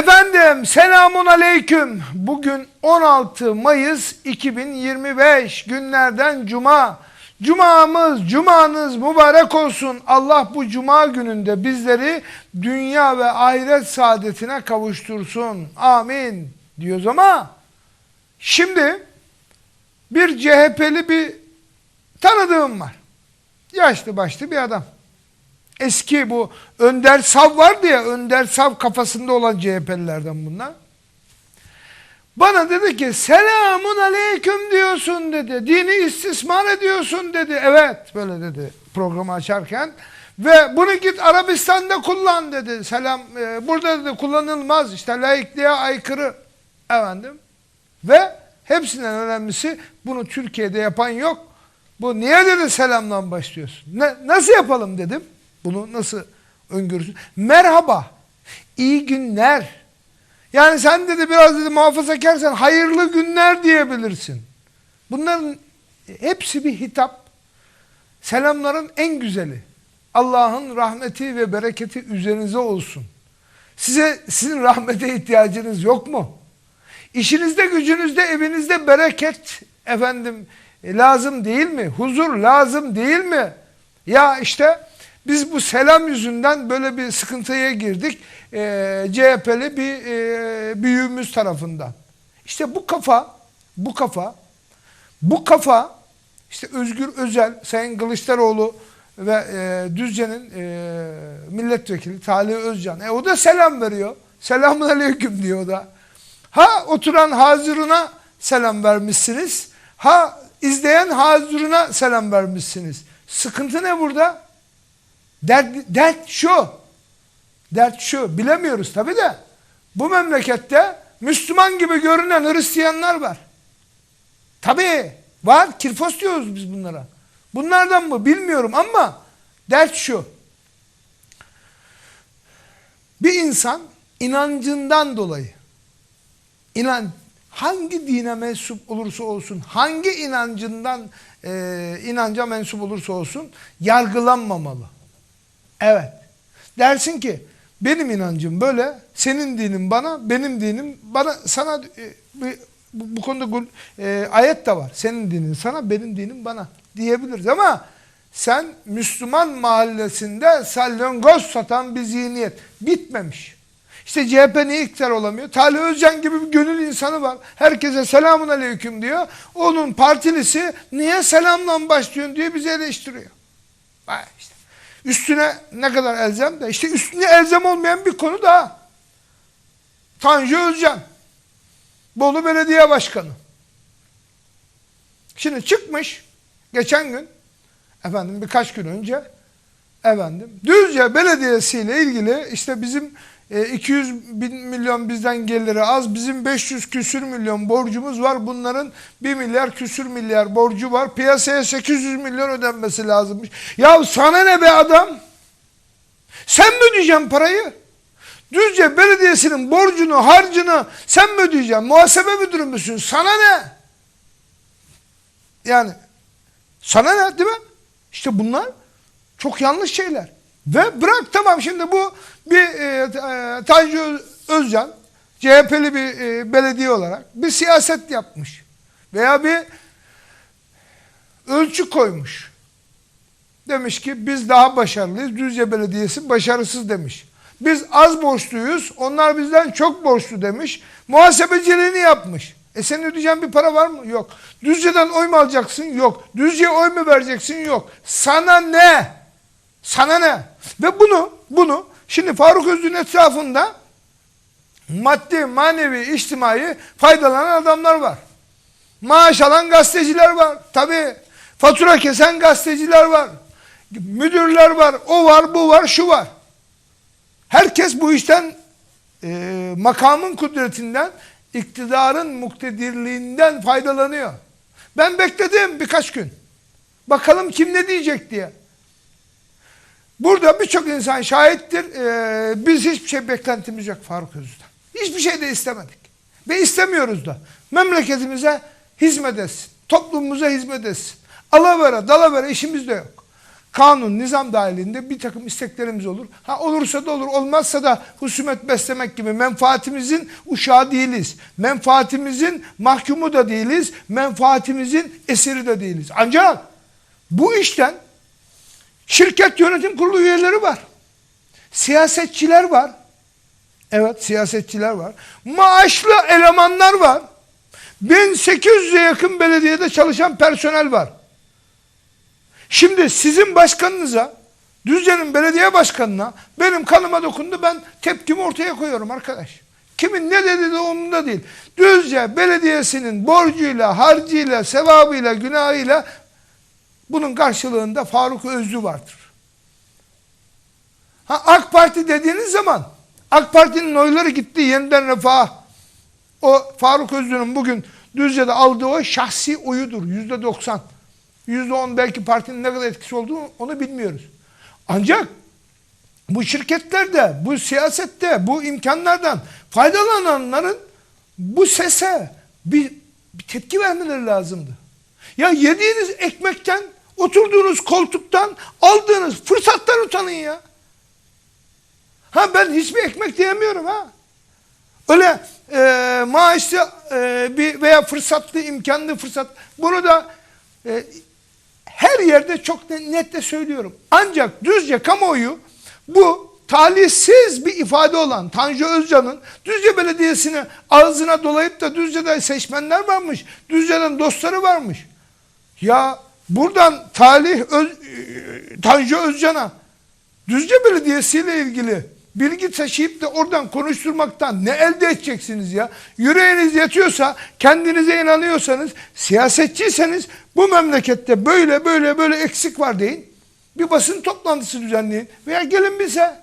Efendim selamun aleyküm. Bugün 16 Mayıs 2025 günlerden cuma. Cumamız, cumanız mübarek olsun. Allah bu cuma gününde bizleri dünya ve ahiret saadetine kavuştursun. Amin diyoruz ama şimdi bir CHP'li bir tanıdığım var. Yaşlı başlı bir adam. Eski bu Önder Sav vardı ya Önder Sav kafasında olan CHP'lilerden bunlar. Bana dedi ki selamun aleyküm diyorsun dedi. Dini istismar ediyorsun dedi. Evet böyle dedi programı açarken. Ve bunu git Arabistan'da kullan dedi. Selam e, burada dedi kullanılmaz işte laikliğe aykırı. Efendim. Ve hepsinden önemlisi bunu Türkiye'de yapan yok. Bu niye dedi selamdan başlıyorsun? Ne, nasıl yapalım dedim. Bunu nasıl öngörürsün? Merhaba, iyi günler. Yani sen dedi biraz dedi muhafazakarsan hayırlı günler diyebilirsin. Bunların hepsi bir hitap. Selamların en güzeli. Allah'ın rahmeti ve bereketi üzerinize olsun. Size sizin rahmete ihtiyacınız yok mu? İşinizde, gücünüzde, evinizde bereket efendim e, lazım değil mi? Huzur lazım değil mi? Ya işte biz bu selam yüzünden böyle bir sıkıntıya girdik. Ee, CHP'li bir e, büyüğümüz tarafından. İşte bu kafa, bu kafa, bu kafa işte Özgür Özel, Sayın Kılıçdaroğlu ve e, Düzce'nin e, milletvekili Talih Özcan. E, o da selam veriyor. Selamun aleyküm diyor o da. Ha oturan hazırına selam vermişsiniz. Ha izleyen hazırına selam vermişsiniz. Sıkıntı ne burada? Dert, dert şu. Dert şu. Bilemiyoruz tabi de. Bu memlekette Müslüman gibi görünen Hristiyanlar var. Tabi var. Kirfos diyoruz biz bunlara. Bunlardan mı bilmiyorum ama dert şu. Bir insan inancından dolayı inan hangi dine mensup olursa olsun, hangi inancından e, inanca mensup olursa olsun yargılanmamalı. Evet. Dersin ki benim inancım böyle, senin dinin bana, benim dinim bana, sana e, bu, bu konuda e, ayet de var. Senin dinin sana, benim dinim bana diyebiliriz ama sen Müslüman mahallesinde salyangoz satan bir zihniyet bitmemiş. İşte CHP niye iktidar olamıyor? Talih Özcan gibi bir gönül insanı var. Herkese selamun aleyküm diyor. Onun partilisi niye selamla başlıyorsun diye bizi eleştiriyor. Bak işte. Üstüne ne kadar elzem de işte üstüne elzem olmayan bir konu daha. Tanju Özcan. Bolu Belediye Başkanı. Şimdi çıkmış geçen gün efendim birkaç gün önce efendim Düzce Belediyesi ile ilgili işte bizim 200 e, bin milyon bizden geliri az. Bizim 500 küsür milyon borcumuz var. Bunların 1 milyar küsür milyar borcu var. Piyasaya 800 milyon ödenmesi lazımmış. Ya sana ne be adam? Sen mi ödeyeceksin parayı? Düzce Belediyesi'nin borcunu, harcını sen mi ödeyeceksin? Muhasebe müdürü müsün? Sana ne? Yani sana ne değil mi? İşte bunlar çok yanlış şeyler. Ve bırak tamam şimdi bu bir e, e, Tanju Özcan CHP'li bir e, belediye olarak bir siyaset yapmış. Veya bir ölçü koymuş. Demiş ki biz daha başarılıyız. Düzce Belediyesi başarısız demiş. Biz az borçluyuz. Onlar bizden çok borçlu demiş. Muhasebeciliğini yapmış. E senin ödeyeceğin bir para var mı? Yok. Düzce'den oy mu alacaksın? Yok. Düzce'ye oy mu vereceksin? Yok. Sana ne? Sana ne? Ve bunu, bunu şimdi Faruk Özgür'ün etrafında maddi, manevi, içtimai faydalanan adamlar var. Maaş alan gazeteciler var. Tabi fatura kesen gazeteciler var. Müdürler var. O var, bu var, şu var. Herkes bu işten e, makamın kudretinden, iktidarın muktedirliğinden faydalanıyor. Ben bekledim birkaç gün. Bakalım kim ne diyecek diye. Burada birçok insan şahittir. Ee, biz hiçbir şey beklentimiz yok Faruk Özü'den. Hiçbir şey de istemedik. Ve istemiyoruz da. Memleketimize hizmet etsin. Toplumumuza hizmet etsin. Alavere, dalavere işimiz de yok. kanun, nizam dahilinde bir takım isteklerimiz olur. Ha olursa da olur, olmazsa da husumet beslemek gibi menfaatimizin uşağı değiliz. Menfaatimizin mahkumu da değiliz. Menfaatimizin esiri de değiliz. Ancak bu işten şirket yönetim kurulu üyeleri var. Siyasetçiler var. Evet siyasetçiler var. Maaşlı elemanlar var. 1800'e yakın belediyede çalışan personel var. Şimdi sizin başkanınıza, Düzce'nin belediye başkanına benim kanıma dokundu ben tepkimi ortaya koyuyorum arkadaş. Kimin ne dediği de umurumda değil. Düzce belediyesinin borcuyla, harcıyla, sevabıyla, günahıyla bunun karşılığında Faruk Özlü vardır. Ha AK Parti dediğiniz zaman AK Parti'nin oyları gitti yeniden refah. O Faruk Özlü'nün bugün Düzce'de aldığı o şahsi oyudur. Yüzde doksan. Yüzde on belki partinin ne kadar etkisi olduğunu onu bilmiyoruz. Ancak bu şirketlerde, bu siyasette, bu imkanlardan faydalananların bu sese bir, bir tepki vermeleri lazımdı. Ya yediğiniz ekmekten, oturduğunuz koltuktan aldığınız fırsattan utanın ya. Ha ben hiçbir ekmek diyemiyorum ha. Öyle e, maaşlı e, bir veya fırsatlı, imkanlı fırsat. Bunu da e, her yerde çok net de söylüyorum. Ancak Düzce kamuoyu bu talihsiz bir ifade olan Tanju Özcan'ın Düzce Belediyesi'ni ağzına dolayıp da Düzce'de seçmenler varmış. Düzce'den dostları varmış. Ya buradan talih Öz, e, Tanju Özcan'a Düzce Belediyesi ile ilgili bilgi taşıyıp da oradan konuşturmaktan ne elde edeceksiniz ya? Yüreğiniz yetiyorsa, kendinize inanıyorsanız, siyasetçiyseniz bu memlekette böyle böyle böyle eksik var deyin. Bir basın toplantısı düzenleyin veya gelin bize.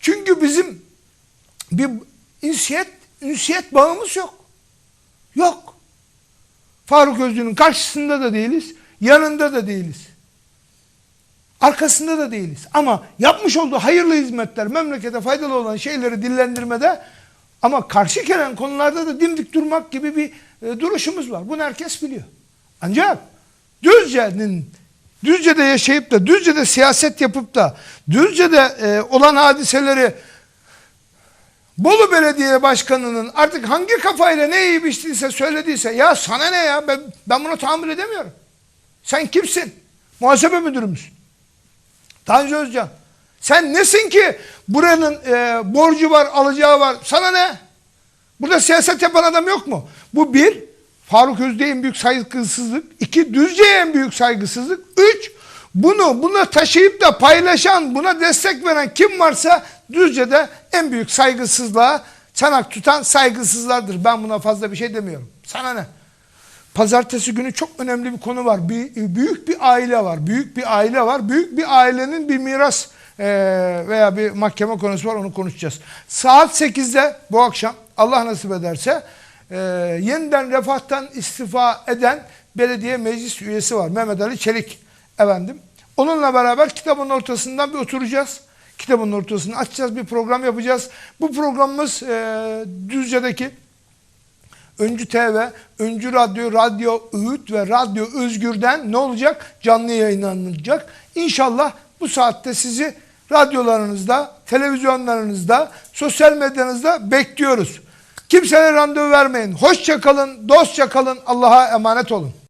Çünkü bizim bir ünsiyet, ünsiyet bağımız yok. Yok. Faruk Özlü'nün karşısında da değiliz, yanında da değiliz. Arkasında da değiliz. Ama yapmış olduğu hayırlı hizmetler, memlekete faydalı olan şeyleri dillendirmede ama karşı gelen konularda da dimdik durmak gibi bir e, duruşumuz var. Bunu herkes biliyor. Ancak Düzce'nin Düzce'de yaşayıp da Düzce'de siyaset yapıp da Düzce'de e, olan hadiseleri Bolu Belediye Başkanı'nın artık hangi kafayla ne iyi biçtiyse söylediyse ya sana ne ya ben, ben bunu tahammül edemiyorum. Sen kimsin? Muhasebe müdürü müsün? Tanju Özcan. Sen nesin ki buranın e, borcu var, alacağı var. Sana ne? Burada siyaset yapan adam yok mu? Bu bir, Faruk Özde'ye en büyük saygısızlık. iki Düzce'ye en büyük saygısızlık. Üç, bunu buna taşıyıp da paylaşan, buna destek veren kim varsa Düzce'de en büyük saygısızlığa çanak tutan saygısızlardır. Ben buna fazla bir şey demiyorum. Sana ne? Pazartesi günü çok önemli bir konu var. Bir, büyük bir aile var. Büyük bir aile var. Büyük bir ailenin bir miras e, veya bir mahkeme konusu var. Onu konuşacağız. Saat 8'de bu akşam Allah nasip ederse e, yeniden refahtan istifa eden belediye meclis üyesi var. Mehmet Ali Çelik efendim. Onunla beraber kitabın ortasından bir oturacağız. Kitabın ortasını açacağız. Bir program yapacağız. Bu programımız e, Düzce'deki Öncü TV, Öncü Radyo, Radyo Öğüt ve Radyo Özgür'den ne olacak? Canlı yayınlanacak. İnşallah bu saatte sizi radyolarınızda, televizyonlarınızda, sosyal medyanızda bekliyoruz. Kimseye randevu vermeyin. Hoşça kalın, dostça kalın, Allah'a emanet olun.